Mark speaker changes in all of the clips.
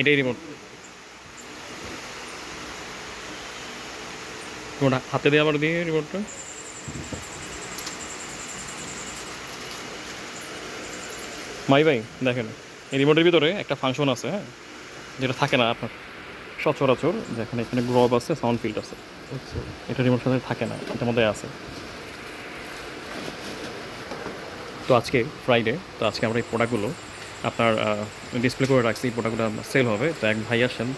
Speaker 1: এটাই remote remote হাতে দিয়ে আবার দিয়ে রিমোটটা মাই ভাই দেখেন এই রিমোটের ভিতরে একটা ফাংশন আছে হ্যাঁ? যেটা থাকে না আপনার সচরাচর যেখানে এখানে গ্রব আছে সাউন্ড ফিল্ড আছে।
Speaker 2: আচ্ছা।
Speaker 1: এটা রিমোট সাথে থাকে না এটার মধ্যে আছে। তো আজকে ফ্রাইডে তো আজকে আমরা এই প্রোডাক্টগুলো আপনার ডিসপ্লে করে রাখছি প্রোডাক্টগুলো সেল হবে। তো এক ভাই আসেন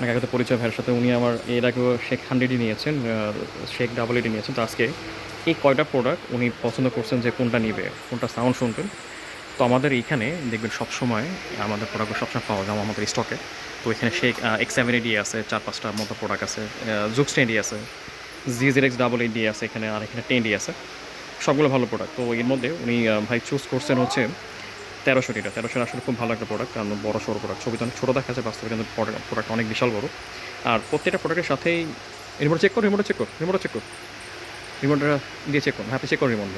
Speaker 1: আগে তো পরিচয়, ভাইয়ের সাথে উনি আমার, এর আগেও শেখ হান্ড্রেডই নিয়েছেন শেখ ডাবল এডি নিয়েছেন। তো আজকে এই কয়টা প্রোডাক্ট উনি পছন্দ করছেন যে কোনটা নিবে, কোনটা সাউন্ড শুনবেন। তো আমাদের এইখানে দেখবেন সবসময় আমাদের প্রোডাক্টগুলো সবসময় পাওয়া যায় আমাদের স্টকে তো এখানে শেখ এক্স সেভেন এডি আছে, চার পাঁচটার মতো প্রোডাক্ট আছে জুক্স টেন্ডি আছে G Z X double A D আছে এখানে, আর এখানে টেন ডি আছে। সবগুলো ভালো প্রোডাক্ট তো এর মধ্যে উনি ভাই চুজ করছেন হচ্ছে তেরোশো টিটা তেরোশো আসলে খুব ভালো একটা প্রোডাক্ট কারণ বড় সড়ো প্রোডাক্ট ছবিতে অনেক ছোটো দেখা যায় বাস্তবে কিন্তু প্রোডাক্ট অনেক বিশাল বড়। আর প্রত্যেকটা প্রোডাক্টের সাথেই রিমোট চেক কর রিমোট চেক কর রিমোট চেক কর। রিমোটটা দিয়ে চেক করুন হ্যাপি চেক কর রিমোট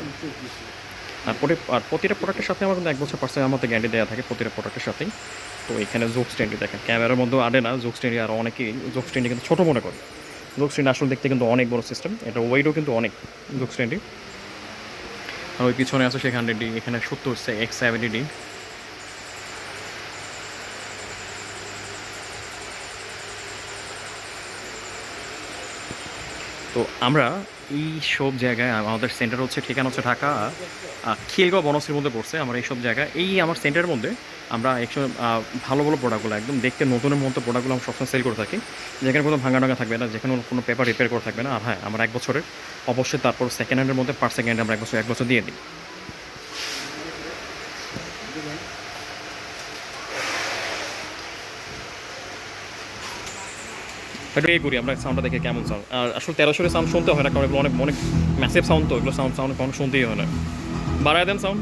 Speaker 1: আর আর প্রতিটা প্রোডাক্টের সাথে আমার কিন্তু এক বছর পার্সেন্ট আমাদের গ্যারান্টি দেওয়া থাকে প্রতিটা প্রোডাক্টের সাথেই। তো এখানে জোক স্ট্যান্ডি দেখেন ক্যামেরার মধ্যেও আডে না জোক স্ট্যান্ডি আর অনেকেই জোক স্ট্যান্ডি কিন্তু ছোটো মনে করে। জোক স্ট্যান্ডি আসলে দেখতে কিন্তু অনেক বড় সিস্টেম এটা ওয়েটও কিন্তু অনেক জোক স্ট্যান্ডি আর ওই পিছনে আছে সেখান ডি এখানে সত্তর হচ্ছে এক্স সেভেন্টি ডি তো আমরা এই সব জায়গায়, আমাদের সেন্টার হচ্ছে, ঠিকানা হচ্ছে ঢাকা। খিলগাঁও বনশ্রীর মধ্যে পড়ছে আমরা এইসব জায়গায়। এই আমার সেন্টারের মধ্যে আমরা একশো ভালো ভালো প্রোডাক্টগুলো একদম দেখতে নতুনের মতো প্রোডাক্টগুলো আমরা সবসময় সেল করে থাকি। যেখানে কোনো ভাঙা টাঙা থাকবে না, যেখানে কোনো পেপার রিপেয়ার করে থাকবে না। আর হ্যাঁ আমরা এক বছরের, অবশ্যই তারপর সেকেন্ড হ্যান্ডের মধ্যে পার সেকেন্ড আমরা এক বছর এক বছর দিয়ে দিই। এই করি আমরা সাউন্ডটা দেখে কেমন সাউন্ড আর আসলে তেরোশোর সাউন্ড শুনতে হয় না, কারণ এগুলো অনেক অনেক ম্যাসিভ সাউন্ড তো, এগুলো সাউন্ড সাউন্ড কখনো শুনতেই হয় না। বাড়ায় দেন সাউন্ড